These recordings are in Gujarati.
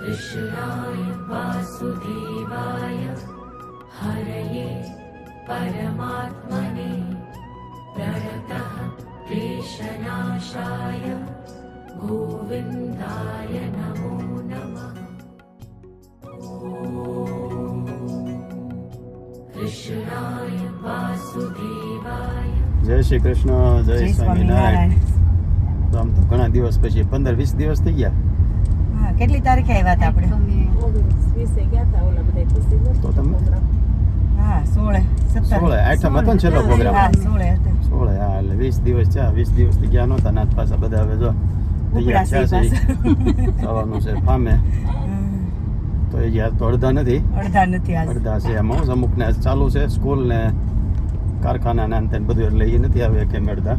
कृष्णाय वासुदेवाय हरये परमात्मने प्रणतः क्लेशनाशाय गोविन्दाय नमो नमः कृष्णाय वासुदेवाय જય શ્રી કૃષ્ણ જય જય સ્વામિનારાયણ સ્વામિનારાયણ તો આમ તો ઘણા દિવસ પછી પંદર વીસ દિવસ થઈ ગયા હા કેટલી તારીખે આવ્યા હતા આપણે? તો તમે? હા સોળે સોળે આઠમ હતો ને છેલ્લો પ્રોગ્રામ હા સોળે સોળે હા એટલે વીસ દિવસ છે. વીસ દિવસથી ગયા નહોતા નાથ પાછા. બધા હવે જો થવાનું છે ફામે. તો એ યાર તો અડધા નથી? અડધા નથી અડધા છે એમાં અમુક ને ચાલુ છે સ્કૂલ ને કારખાના ને અંતે બધું એટલે એ નથી આવે કેમ અડધા.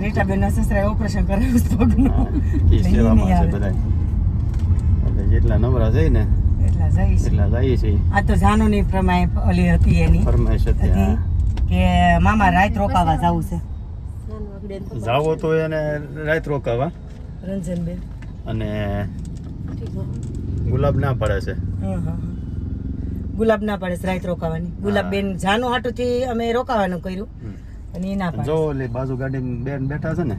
રીટાબેન ના સસરાએ ઓપરેશન કરાવ્યું પગનું. સેવામાં છે બધા જેટલા નવરા જઈ ને એટલા જઈ એટલા જઈએ છીએ આ તો જાનુની પ્રમાણે ઓલી હતી એની. ફરમાઈશ હતી કે મામા રાત રોકાવા જવું છે. જાવો તો એને રાત રોકાવા. રંજનબેન. અને ગુલાબ ના પડે છે. ગુલાબ ના પડે છે રાત રોકાવાની. ગુલાબ બેન જાનુ હાટુથી અમે રોકાવાનું કર્યું. અને એ ના પડે જો ઓલી બાજુ ગાડી બેન બેઠા છે ને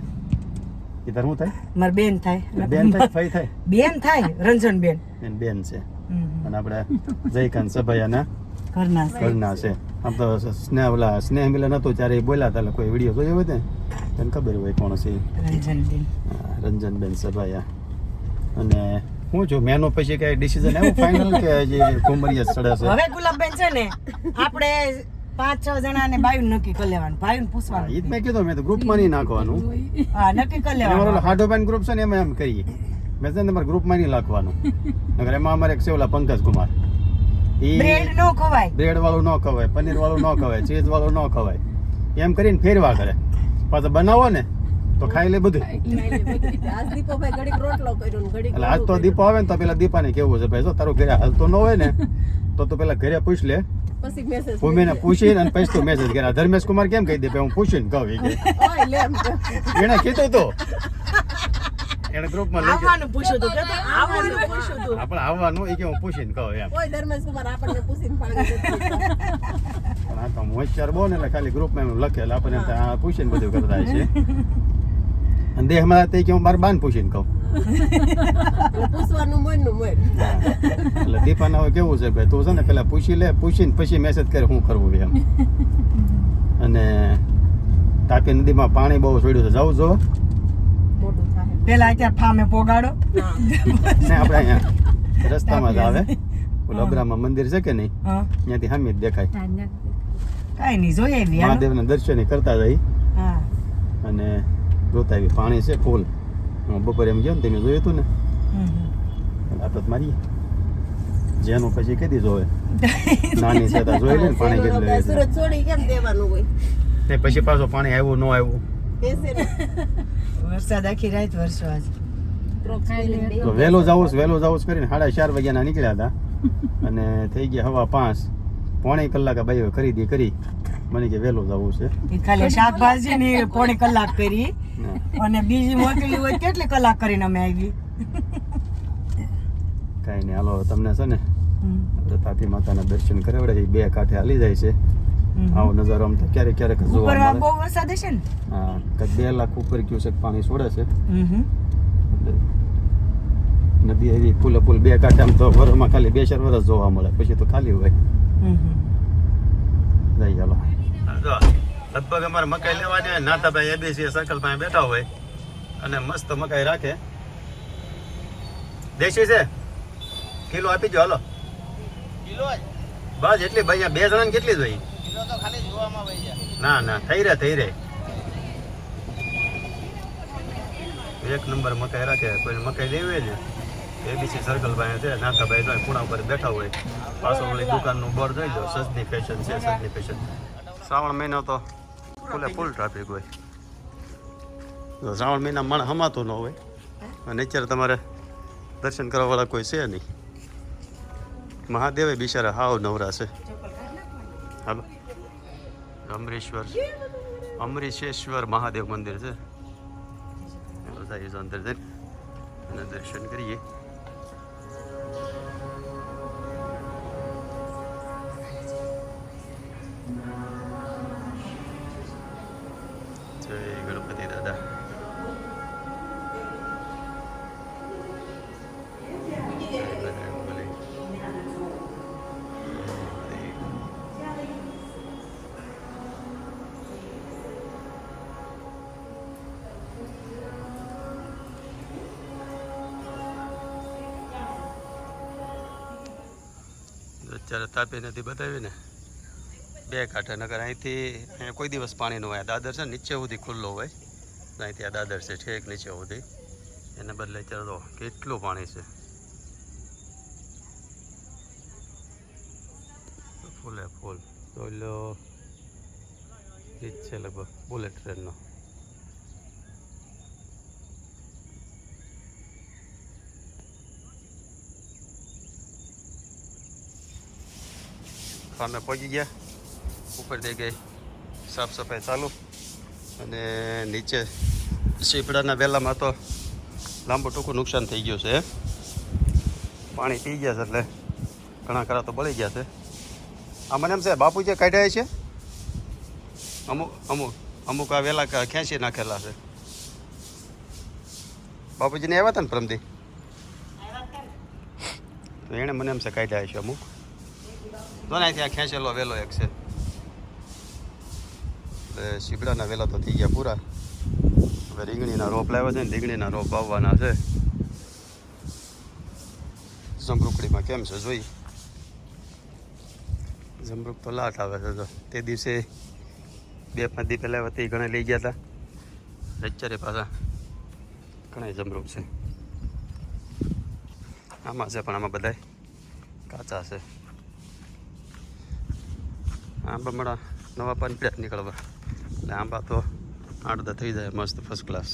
એ તાર થાય? મારી બેન થાય. બેન થાય ફઈ થાય? બેન થાય રંજન બેન એની બેન છે. અને આપણે જયકાંત સભાયાના ઘરના છે. ઘરના છે. આમ તો સ્નેહ ઓલા સ્નેહ મિલન હતો ત્યારે એ બોલ્યા હતા કોઈ વીડિયો જોયો હોય ને તને ખબર હોય કોણ છે ઈ. રંજન બેન હા, રંજનબેન સભાયા. અને હું જો મેનો પછી કઈ ડિસિઝન આવ્યું? ફાઇનલ કે જે કુંભરિયા ચડે છે? હવે ગુલાબબેન છે ને આપણે પાંચ છ જણા ને બાયું નક્કી કરી લેવાનું બાયું પૂછવાનું. ઈ મેં કીધું મેં તો ગ્રુપમાં નહીં નાખવાનું. હા નક્કી કરી અમારો હાડો બેન ગ્રુપ છે ને એમાં એમ કરીએ મેં છે ને તમારા ગ્રુપમાં નહીં લખવાનું. નગર એમાં અમારે એક સેવલા પંકજ કુમાર. ઈ બ્રેડ નો ખવાય. બ્રેડ વાળું ન ખવાય પનીર વાળું ન ખવાય ચીઝ વાળું ન ખવાય. એમ કરીને ફેરવા કરે. પાછો બનાવો ને તો ખાઈ લે બધું. એટલે આજ તો દીપો આવે ને તો પેલા દીપાને કેવું છે ભાઈ જો તારું ઘરે હાલતો ન હોય ને તો તું પેલા ઘરે પૂછ લે. ભૂમિને પૂછીને અને પછી તો મેસેજ કર્યા ધર્મેશ કુમાર કેમ કહી દે હું પૂછીને કહું કે એને કીધું તો એને ગ્રુપમાં લઈ આવવાનું પૂછ્યું તો કે આવવાનું પૂછ્યું તો આપણે આવવાનું એ કે હું પૂછીને કહું એમ પણ આ તો હું હોશિયાર બહુ ને એટલે ખાલી ગ્રુપમાં એમ લખે આપણને પૂછીને બધું કરતા છે અને દેહમાં તે કે હું મારા બાન પૂછીને કહું એટલે દીપાના હવે કેવું છે ભાઈ? તું છે ને પેલા પૂછી લે પૂછીને પછી મેસેજ કરે શું કરવું એમ. અને તાપી નદીમાં પાણી બહુ છોડ્યું છે. જાઉં જો પેલા અત્યારે ફામે પોગાડો. ને. આપણે અહીંયા રસ્તામાં જ આવે. ઓલું અબ્રામા મંદિર છે કે નહીં? ત્યાંથી હામી જ દેખાય. કાઈ નહીં જોઈએ. મહાદેવના દર્શન કરતા જઈ અને જોતા આવી પાણી છે ફૂલ. હું બપોરે એમ ગયો ને તમે જોયું હતું ને. આફત મારી જેનું પછી કીધી જોવે નાની છે તો જોઈ લે ને પાણી કેટલું. સુરત છોડી કેમ દેવાનું હોય ને પછી પાછો પાણી આવ્યું ન આવ્યું વરસાદ આખી રાત વરસો આજ તો વહેલો જાઉસ વહેલો જવું કરીને સાડા ચાર વાગ્યાના નીકળ્યા હતા અને થઈ ગયા હવા પાંચ પોણી કલાકે ભાઈઓ ખરીદી કરી મને કે વહેલું જવું છે. ખાલી શાકભાજી ની પોણી કલાક કરી અને બીજી મોકલી હોય કેટલી કલાક કરીને અમે આવી કાંઈ નહીં હાલો તમને છે ને તાપી માતાના દર્શન કરાવડે બે કાંઠે હાલી જાય છે. આવો નજારો આમ તો ક્યારેક ક્યારેક જોવા બહુ વરસાદ છે ને? હા કદ બે લાખ ઉપર ક્યુસેક પાણી છોડે છે. નદી એવી પુલે પુલ બે કાંઠે આમ તો વરમાં ખાલી બે ચાર વરસ જોવા મળે. પછી તો ખાલી હોય. જઈ હમ. ચાલો લગભગ અમારે મકાઈ લેવાની હોય નાતાભાઈ એબીસી સર્કલ પાસે બેઠા હોય. અને મસ્ત મકાઈ રાખે. દેશી છે? કિલો આપી દો હાલો. બસ એટલી ભાઈ બે જણા કેટલી જોઈ ના ના થઈ રહે થઈ રહે. એક નંબર મકાઈ રાખે કોઈ મકાઈ લેવી હોય ને એબીસી સર્કલ પાસે છે નાથાભાઈ તો ખૂણા ઉપર બેઠા હોય. પાછળ ઓલી દુકાનનું બોર્ડ જોઈ લો સજની ફેશન છે સજની ફેશન શ્રાવણ મહિનો તો ફૂલે ફૂલ ટ્રાફિક હોય. તો શ્રાવણ મહિના મણ હમાતું ન હોય. અને અત્યારે તમારે દર્શન કરવા વાળા કોઈ છે નહીં. મહાદેવે બિચારા હાવ નવરા છે. હાલો. અમરેશ્વર. અમરીશેશ્વર મહાદેવ મંદિર છે. બધા અંદર જઈને અને દર્શન કરીએ. જ્યારે તાપી નદી બતાવી ને. બે કાંઠે નગર અહીંથી, અહીંયા કોઈ દિવસ પાણી ન હોય. દાદર છે નીચે સુધી ખુલ્લો હોય. અહીંથી આ દાદર છે, ઠેક નીચે સુધી. એને બદલે ચાલો કેટલું પાણી છે? ફૂલે ફૂલ. તો છે, લગભગ બુલેટ ટ્રેનનો. ફાર્મે પહોંચી ગયા. ઉપર થઈ ગઈ સાફ સફાઈ ચાલુ. અને નીચે સીપડાના વેલામાં તો લાંબુ ટૂંકું નુકસાન થઈ ગયું છે. પાણી પી ગયા છે એટલે ઘણા ખરા તો બળી ગયા છે. આ મને એમ છે બાપુ જે કાઢ્યા છે? અમુક અમુક અમુક આ વેલા ખેંચી નાખેલા છે. બાપુજીને આવ્યા હતા ને પ્રમદી? તો એણે મને એમ છે કાઢ્યા છે અમુક. તો ને ત્યાં ખેંચેલો વેલો એક છે. એટલે શીબડાના વેલા તો થઈ ગયા પૂરા. હવે રીંગણીના રોપ લાવ્યા છે ને રીંગણીના રોપ વાવવાના છે. જમરૂકડીમાં કેમ છે જોઈ? જમરૂક તો લાટ આવે છે તો તે દિવસે બે પાંચ દી પહેલાં વતી ઘણા લઈ ગયા હતા. અત્યારે પાછા ઘણા જમરૂક છે. આમાં છે પણ આમાં બધા કાચા છે. આંબા મળા. નવા પાન નીકળવા. એટલે આંબા તો આડતા થઈ જાય, મસ્ત ફર્સ્ટ ક્લાસ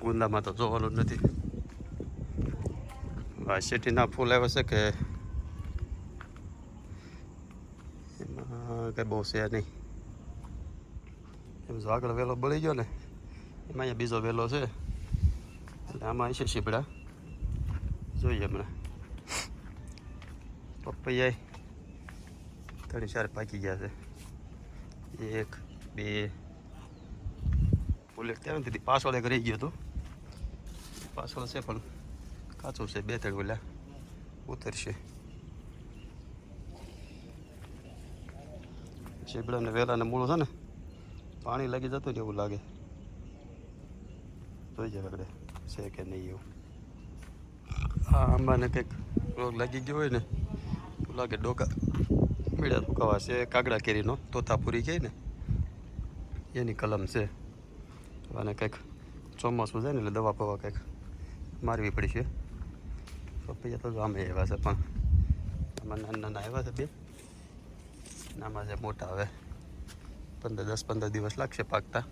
ગુંદામાં તો જોવાનું નથી. વાયસિટીના ફૂલ આવ્યા છે કે એમાં કંઈ બહુ છે નહીં. એમ જો આગળ વેલો બળી ગયો ને, એમાં અહીંયા બીજો વેલો છે. એટલે આમાં છે શીપડા. જોઈએ હમણાં. પપૈયા ત્રણ ચાર પાકી ગયા છે. એક, બે બુલેટ ત્યાં નથી? પાછળ એક રહી ગયો હતો. પાછળ છે પણ કાચું છે બે ત્રણ ઓલા. ઉતરશે. શીબડાને વેલાને મૂળો છે ને, પાણી લાગી જતું ને એવું લાગે. જોઈ જાય આપણે, છે કે નહીં એવું. આ આંબાને કંઈક રોગ લાગી ગયો હોય ને, એવું લાગે ડોકા. મીડા સુકાવા છે, કાગડા કેરીનો, તોતાપુરી કહે ને, એની કલમ છે. અને કંઈક ચોમાસું જાય ને, એટલે દવા પવા કંઈક મારવી પડી છે. પપૈયા તો આમે આવ્યા છે પણ, આમાં નાના નાના આવ્યા છે બે. આમાં છે, મોટા હવે. પંદર, દસ, પંદર દિવસ લાગશે પાકતા.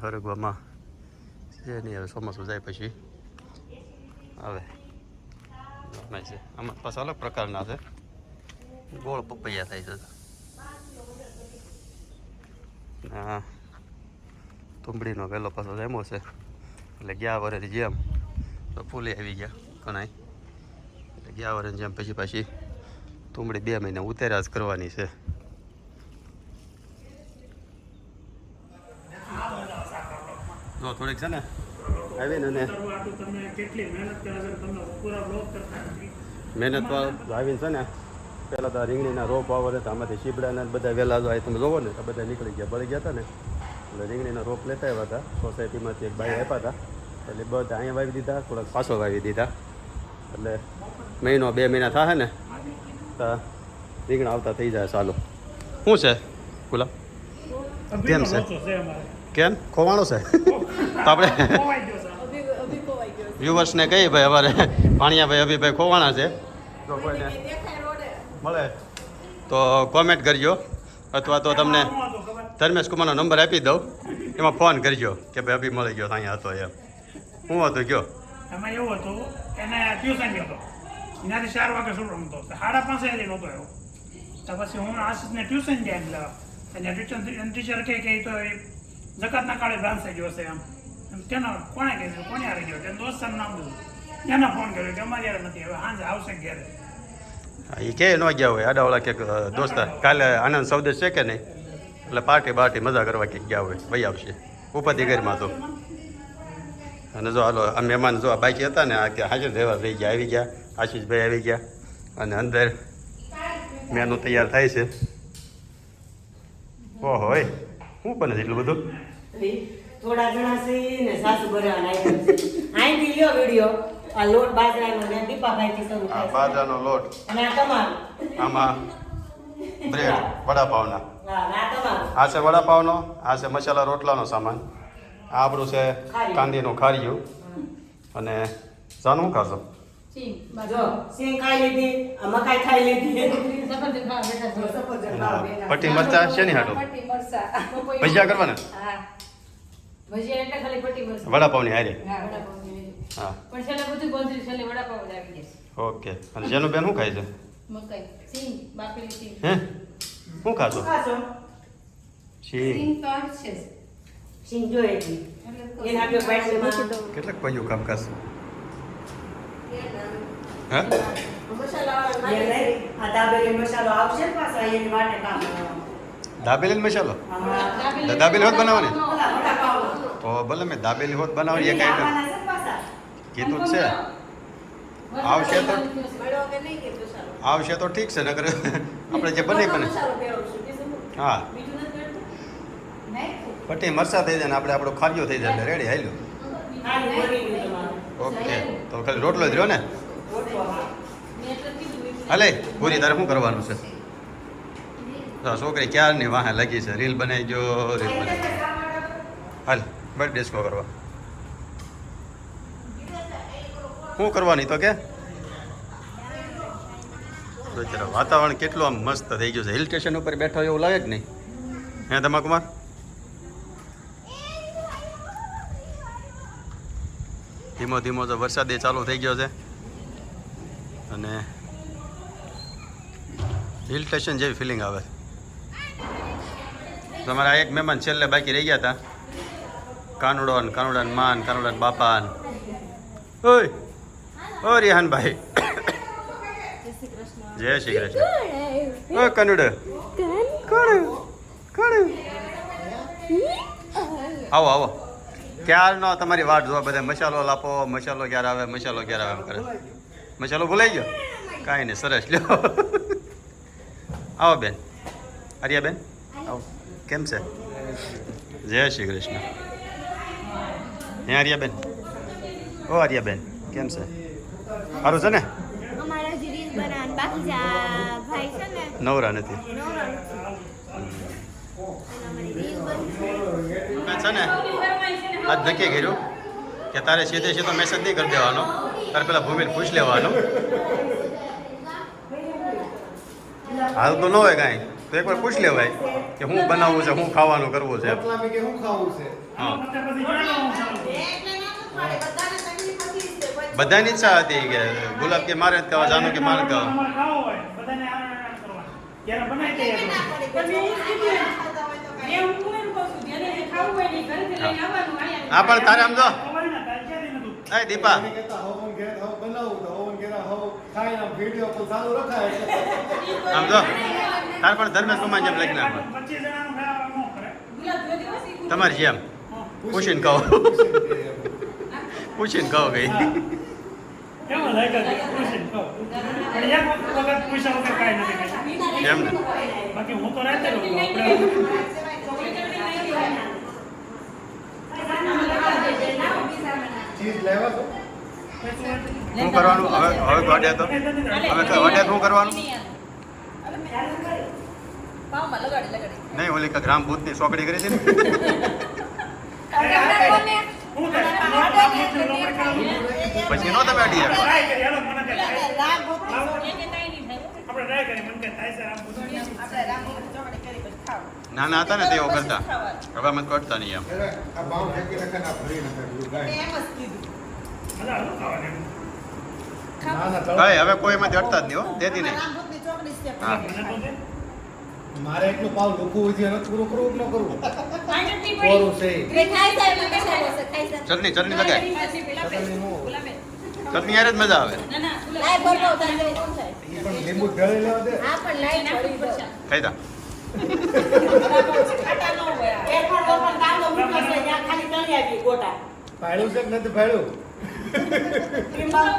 હરગવામાં છે નહીં હવે ચોમાસું જાય પછી. આવે આમાં છે. આમાં પાછા અલગ પ્રકારના છે. ગોળ પપૈયા થાય છે. હા. તુંબડીનો વહેલો પાછો જેમો છે. એટલે ગયા વરે જેમ. તો ફૂલી આવી ગયા ઘણાય. એટલે ગયા વરે જેમ પછી પાછી તુંબડી બે મહિને ઉતાર્યા જ કરવાની છે. જો થોડીક છે ને. આવીને ને મહેનત તો આવીને છે ને પહેલાં તો રીંગણીના રોપ વાવર હતા આમાંથી શીબડાના બધા વહેલા જો તમે જોવો ને તો બધા નીકળી ગયા પડી ગયા હતા ને. એટલે રીંગણીના રોપ લેતા આવ્યા હતા સોસાયટીમાંથી એક બાઈ આપ્યા હતા. એટલે બધા અહીંયા વાવી દીધા થોડાક પાછો વાવી દીધા. એટલે મહિનો બે મહિના થાય ને તો રીંગણા આવતા થઈ જાય ચાલો શું છે ગુલાબ? કેમ છે? કેમ? ખોવાણું છે? તો આપણે વ્યુવર્સને કહીએ ભાઈ અમારે પાણીયાભાઈ અભિભાઈ ખોવાણા છે. જો કોઈને મળે. તો કોમેન્ટ કરજો અથવા તો તમને ધર્મેશ કુમારનો નંબર આપી દઉં. એમાં ફોન કરજો કે ભાઈ અભી મળી ગયો અહીંયા હતો એમ. હું હતું ગયો. એમાં એવું હતું એને ટ્યુશન ગયો હતો. એનાથી ચાર વાગે શું રમતો તો સાડા પાંચ હજી નહોતો એવો તો પછી હું આશીષને ટ્યુશન ગયા એટલે અને ટ્યુશન ટીચર કહે કે તો એ જકાતના કાળે બ્રાન્ચ ગયો છે એમ. કેનો કોણે કીધું? કોને આવી ગયો? તેને દોસ્તારનું નામ દીધું એને ફોન કર્યો કે અમારી યાર નથી હવે સાંજે આવશે ઘેરે. એ કે ન ગયા હોય આડાવાળા કે દોસ્તાર. કાલે આનંદ સૌદેશ છે કે નહીં? એટલે પાર્ટી બાર્ટી મજા કરવા કે ગયા હોય ભાઈ આવશે. ઉપાધિ ઘરમાં તો. અને જો હાલો આ મહેમાન જો આ બાકી હતા ને આ કે હાજર રહેવા રહી ગયા આવી ગયા. આશીષભાઈ આવી ગયા. અને અંદર મેનુ તૈયાર થાય છે. ઓહો હોય શું બને છે એટલું બધું. થોડા ઘણા છે ને સાસુ ભરવાના આઈ લ્યો વિડિયો. આ લોટ બાજરાનો ને દીપાભાઈથી શરૂ આ. બાજરાનો લોટ. અને આ તમારો. આમાં બ્રેડ વડાપાવના. આ છે વડાપાવનો આ છે મસાલા રોટલાનો સામાન. આ આપણું છે કાંદીનું ખારીયું. અને જાનું શું ખાશો? પટ્ટી મરચા છે ને હાટો? ભજીયા કરવાના? હા. ભજીયા એટલે ખાલી પટ્ટી મરચાં. વડાપાવની હારી? હા, વડાપાવની હા. પણ છેલ્લે બધું ગોંધળી છેલ્લે વડાપાવ જ આવી જશે. ઓકે. અને જેનું બેન શું ખાય છે? મકાઈ. સિંગ બાફેલી સિંગ. હે? શું ખાશો? સિંગ. તો છે. સિંગ કેટલાક પૈયું કામ કરશે હા? મસાલો આવશે ને પાછા એની માટે કામ દાબેલી મસાલો? દાબેલી હોત બનાવવાની? તો ભલે મેં દાબેલી હોત બનાવીએ એક આઈટમ. કીધું છે. આવશે તો આવશે તો ઠીક છે નકર આપણે જે બને બને? હા. પટ્ટી મરસા થઈ જાય ને આપણે આપણો ખારીઓ થઈ જાય રેડી હાલ્યો. ઓકે તો ખાલી રોટલો જ રહ્યો ને. હાલે પૂરી તારે શું કરવાનું છે? છોકરી ક્યારની વાહે લગી છે? રીલ બનાવી જો રીલ બનાવી હાલ. બર્થ ડિસ્કો કરવા. શું કરવાની તો કે? વાતાવરણ કેટલું આમ મસ્ત થઈ ગયું છે. હિલ સ્ટેશન ઉપર બેઠો એવું લાગે જ નહીં. હે તમાકુમાર? ધીમો ધીમો તો વરસાદ એ ચાલુ થઈ ગયો છે. અને હિલ સ્ટેશન જેવી ફિલિંગ આવે. તમારા એક મહેમાન છેલ્લે બાકી રહી ગયા હતા. કાનુડો કાનુડાન માન કાનુડાન બાપાન. બાપા ને ઓય ઓ રિહાનભાઈ. જય શ્રી કૃષ્ણ. ઓ કનુડ. આવો કોણ આવો આવો. ક્યારનો તમારી વાટ જોવા બધા? મસાલો લાપો મસાલો ક્યારે આવે મસાલો ક્યારે આવે એમ કરે. મસાલો ભૂલાઈ ગયો? કાંઈ નહીં સરસ. લ્યો. આવો બેન. આર્યા બેન આવો. કેમ છે? જય શ્રી કૃષ્ણ. હે આર્યા બેન ઓ આર્યા બેન કેમ છે? સારું છે ને? નવરા નથી. છે. ને આજ નક્કી કર્યું કે તારે સીધે સીધો મેસેજ નહીં કરી દેવાનો. તારે પેલા ભૂમિને પૂછ લેવાનો. હાલ તો ન હોય કાંઈ. તો એકવાર પૂછ લેવાય કે શું બનાવવું છે શું ખાવાનું કરવું છે બધાને ઈચ્છા હતી કે ગુલાબ કે મારે જ ખાવા જાનું કે મારે ખાવા. હું. પણ તારે આમ જો. દીપા. તો આમ જો તારે પણ ધર્મેશ કુમાર જેમ લખી નાખો તમારી જેમ. પૂછીને કહો. પૂછીને કહો કઈ. એમ ને? બાકી હું તો રાતે રહું લેવા તો શું કરવાનું? હવે હવે વાડ્યા તો હવે વાડ્યા શું કરવાનું? નહીં ઓલી ગ્રામ ભૂત ભૂતની સોકડી કરી હતી ને. પછી નો તમે અડી નાના હતા ને તેઓ કરતા. હવે અમે કરતા નહીં એમ. એમ ભાઈ હવે કોઈ એમાંથી જડતા જ નહીં હો. દેતી નહીં. હા. મારે એટલું પાવ લુકવું હોય છે પૂરું કરવું કે ન કરવું. કોરું છે. એમાં ચટણી ચટણી લગાય ચટણી યાર જ મજા આવે. લીંબુ ઢળી લેવા દે. હા પણ લાઈ નાખવું પડી પડશે. ખાઈ દા ખાટા ન હોય. આ. પણ કાંદો મૂક્યો છે ખાલી આપી ગોટા. ભાડ્યું છે કે નથી ભાઈ. પણ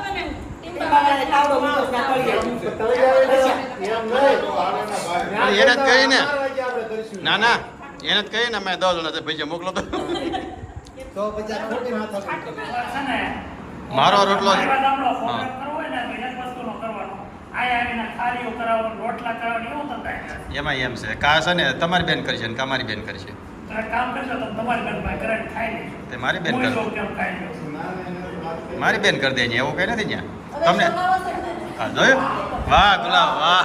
એને જ કહી ને. ચાર વાગે આપણે કરીશું. ના ના એને જ કહીએ ને મેં દસ જણા ભૈયા મોકલો તો. મારો રોટલો એમાં એમ છે. કા છે ને તમારી બેન કરશે ને કા બેન કરશે કામ કરજો તો તમારી બેન ભાઈ કરીને ખાઈ લેજો તે મારી બેન કર. મારી બેન કરી દે એવું કઈ નથી ત્યાં. તમને હા જોયું? વાહ ગુલાબ વાહ.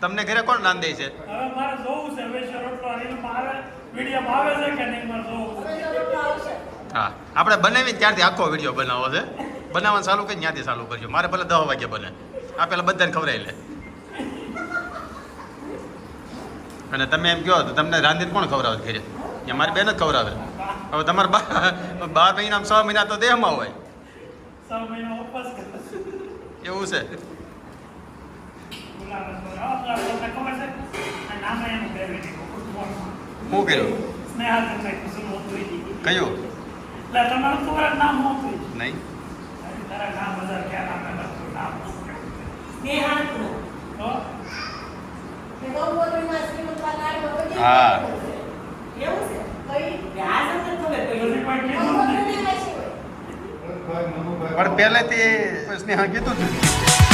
તમને ઘરે કોણ નામ દે છે? હવે મારે જોવું છે વૈશ્ય રોટલો અને મારે વિડીયોમાં આવે છે કે નહીં મારે જોવું હા આપણે બનાવીને ત્યારથી આખો વીડિયો બનાવો છે. બનાવવાનું ચાલુ કરી ત્યાંથી ચાલુ કરજો મારે ભલે દસ વાગે બને. આ પેલા બધાને ખવડાવી લે. અને તમે એમ કહો તો તમને રાંધીને કોણ ખવડાવે ઘરે? એ મારી બેન જ ખવડાવે. હવે તમારે બા- બાર મહિના છ મહિના તો દેહમાં હોય. છ મહિનો ઉપવાસ કરે છે. એવું છે. હું કર્યું. કયું. નહીં. તારા નામ બધા ક્યાં નામ નામ સ્નેહાંતનું. તો તે ગંગોત્રીમાં શ્રીમંતમાં નારીમાં બધી હા. પણ પહેલેથી સ્નેહા કીધું જ